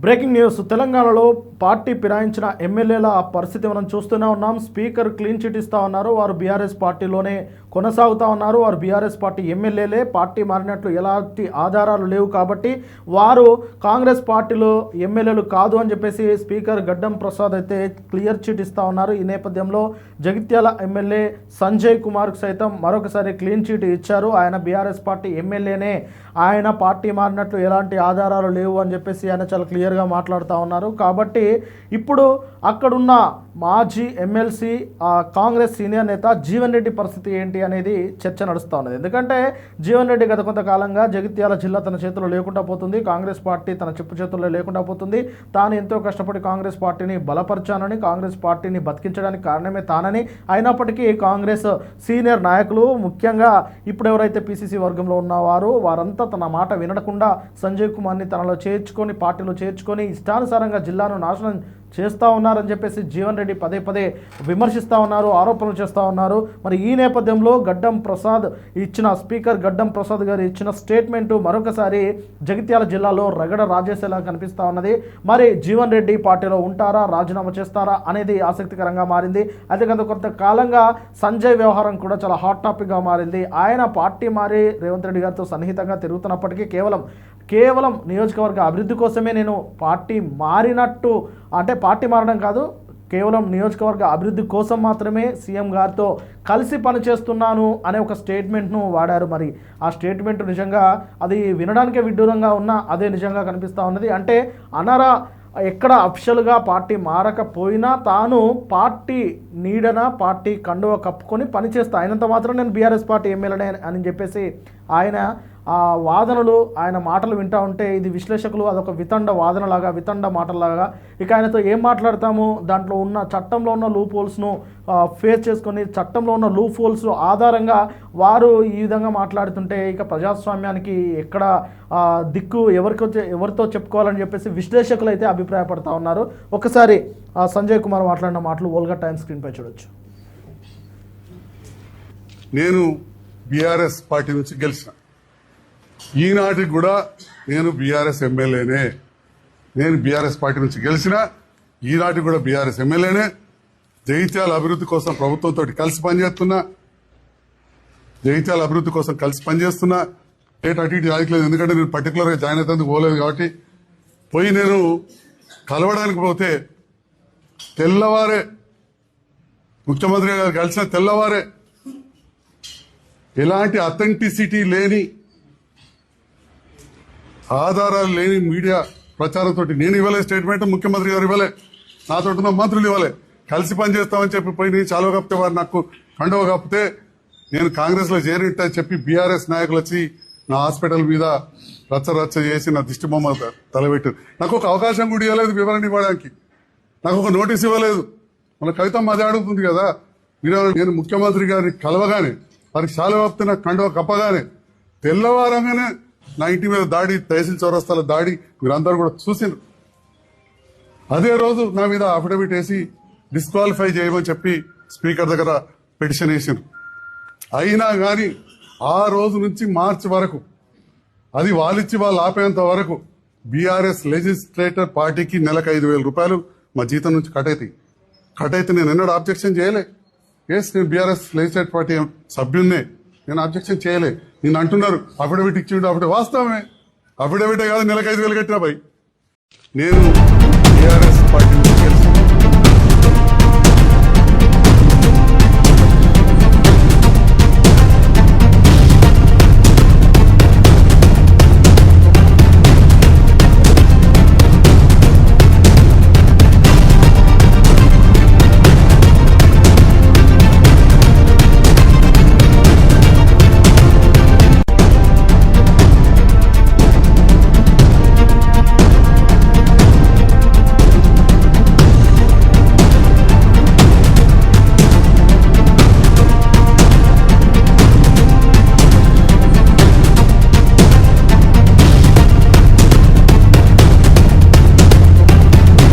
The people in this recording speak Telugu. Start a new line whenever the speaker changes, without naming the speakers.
Breaking news. తెలంగాణలో పార్టీ ఫిరాయించిన ఎమ్మెల్యేల పరిస్థితి మనం చూస్తూనే ఉన్నాం. స్పీకర్ క్లీన్ చిట్ ఇస్తా ఉన్నారు. వారు బీఆర్ఎస్ పార్టీలోనే కొనసాగుతా ఉన్నారు. వారు బీఆర్ఎస్ పార్టీ ఎమ్మెల్యేలే. పార్టీ మారినట్లు ఎలాంటి ఆధారాలు లేవు కాబట్టి వారు కాంగ్రెస్ పార్టీలో ఎమ్మెల్యేలు కాదు అని చెప్పేసి స్పీకర్ గడ్డం ప్రసాద్ అయితే క్లియర్ చిట్ ఇస్తా ఉన్నారు. ఈ నేపథ్యంలో జగిత్యాల ఎమ్మెల్యే సంజయ్ కుమార్కు సైతం మరొకసారి క్లీన్ చిట్ ఇచ్చారు. ఆయన బీఆర్ఎస్ పార్టీ ఎమ్మెల్యేనే. ఆయన పార్టీ మారినట్లు ఎలాంటి ఆధారాలు లేవు అని చెప్పేసి ఆయన చాలా క్లియర్గా మాట్లాడుతూ ఉన్నారు. కాబట్టి ఇప్పుడు అక్కడున్న మాజీ ఎమ్మెల్సీ కాంగ్రెస్ సీనియర్ నేత జీవన్ రెడ్డి పరిస్థితి ఏంటి అనేది చర్చ నడుస్తూ ఉన్నది. ఎందుకంటే జీవన్ రెడ్డి గత కొంతకాలంగా జగిత్యాల జిల్లా తన చేతిలో లేకుండా పోతుంది. కాంగ్రెస్ పార్టీ తన చెప్పు చేతుల్లో లేకుండా పోతుంది. తాను ఎంతో కష్టపడి కాంగ్రెస్ పార్టీని బలపరచానని కాంగ్రెస్ పార్టీని బతికించడానికి కారణమే తానని. అయినప్పటికీ కాంగ్రెస్ సీనియర్ నాయకులు ముఖ్యంగా ఇప్పుడు ఎవరైతే పిసిసి వర్గంలో ఉన్నవారు వారంతా తన మాట వినకుండా సంజయ్ కుమార్ని తనలో చేర్చుకొని పార్టీలో చేర్చుకొని ఇష్టానుసారంగా జిల్లాను నాశనం చేస్తూ ఉన్నారని చెప్పేసి జీవన్ రెడ్డి పదే పదే విమర్శిస్తూ ఉన్నారు ఆరోపణలు చేస్తూ ఉన్నారు. మరి ఈ నేపథ్యంలో గడ్డం ప్రసాద్ ఇచ్చిన స్పీకర్ గడ్డం ప్రసాద్ గారు ఇచ్చిన స్టేట్మెంటు మరొకసారి జగిత్యాల జిల్లాలో రగడ రాజేసేలా కనిపిస్తూ ఉన్నది. మరి జీవన్ రెడ్డి పార్టీలో ఉంటారా రాజీనామా చేస్తారా అనేది ఆసక్తికరంగా మారింది. అదే గత కొంత కాలంగా సంజయ్ వ్యవహారం కూడా చాలా హాట్ టాపిక్గా మారింది. ఆయన పార్టీ మారి రేవంత్ రెడ్డి గారితో సన్నిహితంగా తిరుగుతున్నప్పటికీ కేవలం కేవలం నియోజకవర్గ అభివృద్ధి కోసమే నేను పార్టీ మారినట్టు అంటే పార్టీ మారడం కాదు కేవలం నియోజకవర్గ అభివృద్ధి కోసం మాత్రమే సీఎం గారితో కలిసి పనిచేస్తున్నాను అనే ఒక స్టేట్మెంట్ను వాడారు. మరి ఆ స్టేట్మెంట్ నిజంగా అది వినడానికే విడ్డూరంగా ఉన్నా అదే నిజంగా కనిపిస్తూ ఉన్నది. అంటే అనరా ఎక్కడ అఫిషియల్గా పార్టీ మారకపోయినా తాను పార్టీ నీడన పార్టీ కండువ కప్పుకొని పనిచేస్తా. అయినంత మాత్రం నేను బీఆర్ఎస్ పార్టీ ఎమ్మెల్యేనే అని చెప్పేసి ఆయన ఆ వాదనలు ఆయన మాటలు వింటా ఉంటే ఇది విశ్లేషకులు అదొక వితండ వాదనలాగా వితండ మాటలాగా ఇక ఆయనతో ఏం మాట్లాడతాము? దాంట్లో ఉన్న చట్టంలో ఉన్న లూప్ హోల్స్ను ఫేస్ చేసుకొని చట్టంలో ఉన్న లూప్ హోల్స్ ఆధారంగా వారు ఈ విధంగా మాట్లాడుతుంటే ఇక ప్రజాస్వామ్యానికి ఎక్కడ దిక్కు ఎవరికి ఎవరితో చెప్పుకోవాలని చెప్పేసి విశ్లేషకులు అయితే అభిప్రాయపడతా ఉన్నారు. ఒకసారి సంజయ్ కుమార్ మాట్లాడిన మాటలు ఓల్గా టైమ్ స్క్రీన్పై చూడొచ్చు.
నేను బీఆర్ఎస్ పార్టీ నుంచి గెలిచిన. ఈనాటికి కూడా నేను బీఆర్ఎస్ ఎమ్మెల్యేనే. నేను బీఆర్ఎస్ పార్టీ నుంచి గెలిచిన ఈనాటికి కూడా బీఆర్ఎస్ ఎమ్మెల్యేనే. జగిత్యాల అభివృద్ధి కోసం ప్రభుత్వంతో కలిసి పనిచేస్తున్నా. జగిత్యాల అభివృద్ధి కోసం కలిసి పనిచేస్తున్నా. డేట్ అటు ఇటు రాయట్లేదు ఎందుకంటే నేను పర్టికులర్గా జాయిన్ అవుతుంది పోలేదు కాబట్టి. పోయి నేను కలవడానికి పోతే తెల్లవారే ముఖ్యమంత్రి గారు కలిసిన తెల్లవారే ఎలాంటి అథెంటిసిటీ లేని ఆధారాలు లేని మీడియా ప్రచారంతో నేను ఇవ్వలే స్టేట్మెంట్ ముఖ్యమంత్రి గారు ఇవ్వలే. నాతో ఉన్న మంత్రులు ఇవ్వలే. కలిసి పనిచేస్తామని చెప్పి పోయి నేను చాలువ కప్పితే వారు నాకు కండవ కప్పితే నేను కాంగ్రెస్లో అని చెప్పి బీఆర్ఎస్ నాయకులు వచ్చి నా హాస్పిటల్ మీద రచ్చ రచ్చ చేసి నా దిష్టి బొమ్మ తలబెట్టారు నాకు ఒక అవకాశం కూడా ఇవ్వలేదు వివరణ ఇవ్వడానికి. నాకు ఒక నోటీస్ ఇవ్వలేదు. మన కవిత అదే అడుగుతుంది కదా మీరు నేను ముఖ్యమంత్రి గారిని కలవగానే వారికి శాలవాప్తి నాకు కండవ కప్పగానే తెల్లవారంగానే నా ఇంటి మీద దాడి తహసీల్ చౌరస్తాల దాడి మీరందరూ కూడా చూసిండ్రు. అదే రోజు నా మీద అఫిడవిట్ వేసి డిస్క్వాలిఫై చేయమని చెప్పి స్పీకర్ దగ్గర పిటిషన్ వేసిండ్రు. అయినా కానీ ఆ రోజు నుంచి మార్చి వరకు అది వాళ్ళిచ్చి వాళ్ళు ఆపేంత వరకు బీఆర్ఎస్ లెజిస్లేటర్ పార్టీకి నెలకు ఐదు వేల రూపాయలు మా జీతం నుంచి కట్ అవుతాయి కట్ అయితే నేను ఎన్నడూ ఆబ్జెక్షన్ చేయలే. ఎస్ నేను బీఆర్ఎస్ లెజిస్లేటర్ పార్టీ సభ్యున్నే. నేను ఆబ్జెక్షన్ చేయలే. నేను అంటున్నారు. అఫిడవిట్ ఇచ్చిండు అప్పుడు వాస్తవమే. అఫిడవిటే కాదు నెలకు ఐదు వేలు కట్టినా పై నేను టీఆర్ఎస్ పార్టీ